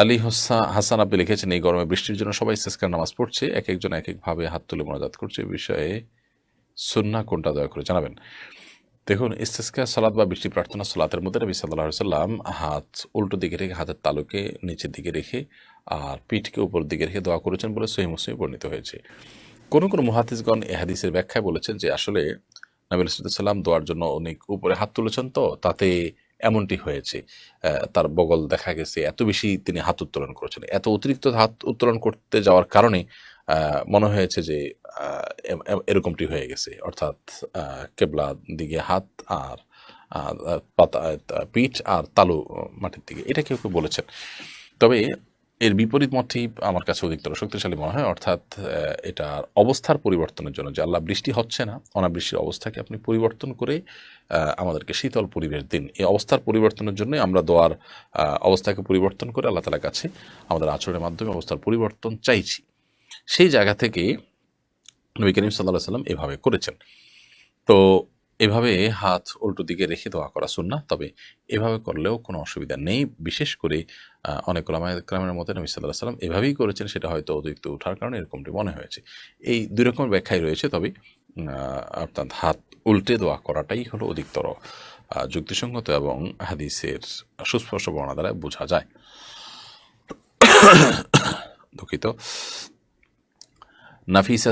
আলী হোসা, হাসান আব্বে লিখেছেন, এই গরমে বৃষ্টির জন্য সবাই ইস্তেস্কার নামাজ পড়ছে। এক একজন এক একভাবে হাত তুলে মোনাজাত করছে। বিষয়ে সুন্না কোনটা দয়া করে জানাবেন? দেখুন ইস্তেস্কা সালাদ বা বৃষ্টি প্রার্থনা সালাতের মধ্যে নবী সাল্লাহ সাল্লাম হাত উল্টো দিকে রেখে, হাতের তালুকে নিচের দিকে রেখে আর পিঠকে উপর দিকে রেখে দোয়া করেছেন বলে সহি মুসলিমে বর্ণিত হয়েছে। কোনো কোনো মহাদিসগণ এ হাদিসের ব্যাখ্যায় বলেছেন যে আসলে নবী সাল্লাম দোয়ার জন্য অনেক উপরে হাত তুলেছেন তো, তাতে এমনটি হয়েছে। তার বগল দেখা গেছে, এত বেশি তিনি হাত উত্তোলন করেছেন। এত অতিরিক্ত হাত উত্তোলন করতে যাওয়ার কারণে মনে হয়েছে যে এরকমটি হয়ে গেছে। অর্থাৎ কেবলা দিকে হাত আর পাতা পিঠ আর তালু মাটির দিকে। এটা কেউ কেউ বলেছেন। তবে এর বিপরীত মতটি আমার কাছে অধিকতর শক্তিশালী মনে হয়, অর্থাৎ এটার অবস্থার পরিবর্তনের জন্য যে আল্লাহ বৃষ্টি হচ্ছে না, অনাবৃষ্টির অবস্থাকে আপনি পরিবর্তন করে আমাদেরকে শীতল পরিবেশ দিন। এই অবস্থার পরিবর্তনের জন্য আমরা দোয়ার অবস্থাকে পরিবর্তন করে আল্লাহ তালার কাছে আমাদের আচরণের মাধ্যমে অবস্থার পরিবর্তন চাইছি। সেই জায়গা থেকে নবী করিম সাল্লাহ সাল্লাম এভাবে করেছেন। তো এভাবে হাত উল্টো দিকে রেখে দোয়া করা সুন্না তবে এভাবে করলেও কোনো অসুবিধা নেই। বিশেষ করে অনেক ক্রামের মধ্যে নবী সাল্লাহ সাল্লাম এভাবেই করেছেন, সেটা হয়তো অতিরিক্ত ওঠার কারণে এরকমটি মনে হয়েছে। এই দুই রকমের ব্যাখ্যাই রয়েছে, তবে অর্থাৎ হাত উল্টে দোয়া করাটাই হলো অধিকতর যুক্তিসঙ্গত এবং হাদিসের সুস্পষ্ট বর্ণনা দ্বারা বোঝা যায়। দুঃখিত। নাফিসা